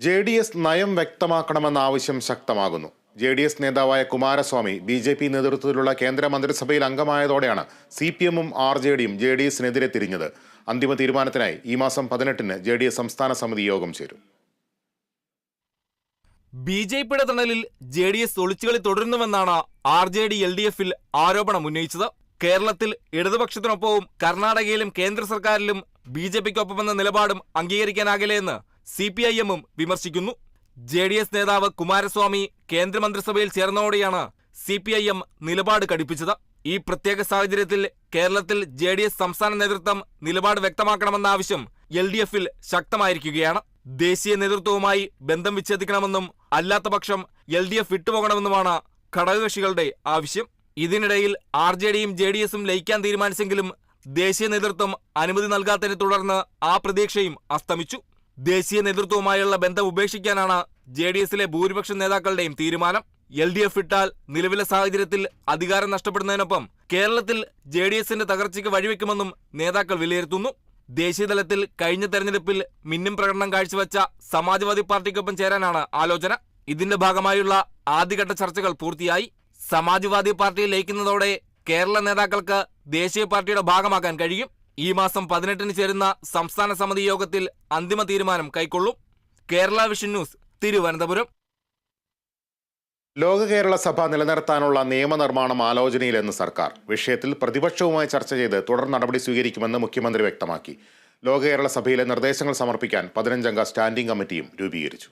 J D S നയം വ്യക്തമാക്കണമെന്ന ആവശ്യം ശക്തമാകുന്നു. ജെ ഡി എസ് നേതാവായ കുമാരസ്വാമി ബി ജെ പി നേതൃത്വത്തിലുള്ള കേന്ദ്ര മന്ത്രിസഭയിൽ അംഗമായതോടെയാണ് സി പി എമ്മും ആർ ജെ ഡിയും ജെ ഡി എസിനെതിരെ തിരിഞ്ഞത്. അന്തിമ തീരുമാനത്തിനായി ഈ മാസം പതിനെട്ടിന് ജെ ഡി എസ് സംസ്ഥാന സമിതി യോഗം ചേരും. ബി ജെ പിയുടെ തണലിൽ ജെ ഡി എസ് ഒളിച്ചുകളി തുടരുന്നുവെന്നാണ് R J D L D എഫിൽ ആരോപണം ഉന്നയിച്ചത്. കേരളത്തിൽ ഇടതുപക്ഷത്തിനൊപ്പവും കർണാടകയിലും കേന്ദ്ര സർക്കാരിലും ബി ജെ പിക്കൊപ്പമെന്ന നിലപാടും അംഗീകരിക്കാനാകില്ലെന്ന് സി പി ഐ എമ്മും വിമർശിക്കുന്നു. ജെ ഡി എസ് നേതാവ് കുമാരസ്വാമി കേന്ദ്രമന്ത്രിസഭയിൽ ചേർന്നതോടെയാണ് സി പി ഐ എം നിലപാട് കടുപ്പിച്ചത്. ഈ പ്രത്യേക സാഹചര്യത്തിൽ കേരളത്തിൽ ജെ ഡി എസ് സംസ്ഥാന നേതൃത്വം നിലപാട് വ്യക്തമാക്കണമെന്ന ആവശ്യം എൽ ഡി എഫിൽ ശക്തമായിരിക്കുകയാണ്. ദേശീയ നേതൃത്വവുമായി ബന്ധം വിച്ഛേദിക്കണമെന്നും അല്ലാത്ത പക്ഷം എൽ ഡി എഫ് വിട്ടുപോകണമെന്നുമാണ് ഘടകകക്ഷികളുടെ ആവശ്യം. ഇതിനിടയിൽ ആർ ജെ ഡിയും ജെ ഡി എസും ലയിക്കാൻ തീരുമാനിച്ചെങ്കിലും ദേശീയ നേതൃത്വം അനുമതി നൽകാത്തതിനെ തുടർന്ന് ആ പ്രതീക്ഷയും അസ്തമിച്ചു. ദേശീയ നേതൃത്വവുമായുള്ള ബന്ധം ഉപേക്ഷിക്കാനാണ് ജെ ഡി എസിലെ ഭൂരിപക്ഷ നേതാക്കളുടെയും തീരുമാനം. എൽ ഡി എഫ് ഇട്ടാൽ നിലവിലെ സാഹചര്യത്തിൽ അധികാരം നഷ്ടപ്പെടുന്നതിനൊപ്പം കേരളത്തിൽ ജെ ഡി എസിന്റെ തകർച്ചയ്ക്ക് വഴിവെക്കുമെന്നും നേതാക്കൾ വിലയിരുത്തുന്നു. ദേശീയതലത്തിൽ കഴിഞ്ഞ തെരഞ്ഞെടുപ്പിൽ മിന്നും പ്രകടനം കാഴ്ചവെച്ച സമാജ്വാദി പാർട്ടിക്കൊപ്പം ചേരാനാണ് ആലോചന. ഇതിന്റെ ഭാഗമായുള്ള ആദ്യഘട്ട ചർച്ചകൾ പൂർത്തിയായി. സമാജ്വാദി പാർട്ടിയിൽ ലയിക്കുന്നതോടെ കേരള നേതാക്കൾക്ക് ദേശീയ പാർട്ടിയുടെ ഭാഗമാകാൻ കഴിയും. ഈ മാസം പതിനെട്ടിന് ചേരുന്ന സംസ്ഥാന സമിതി യോഗത്തിൽ അന്തിമ തീരുമാനം കൈക്കൊള്ളും. Kerala vision news Thiruvananthapuram. ലോക കേരള സഭ നിലനിർത്താനുള്ള നിയമനിർമ്മാണം ആലോചനയിലെന്ന് സർക്കാർ. വിഷയത്തിൽ പ്രതിപക്ഷവുമായി ചർച്ച ചെയ്ത് തുടർ നടപടി സ്വീകരിക്കുമെന്ന് മുഖ്യമന്ത്രി വ്യക്തമാക്കി. ലോക കേരള സഭയിലെ നിർദ്ദേശങ്ങൾ സമർപ്പിക്കാൻ പതിനഞ്ചംഗ സ്റ്റാൻഡിംഗ് കമ്മിറ്റിയും രൂപീകരിച്ചു.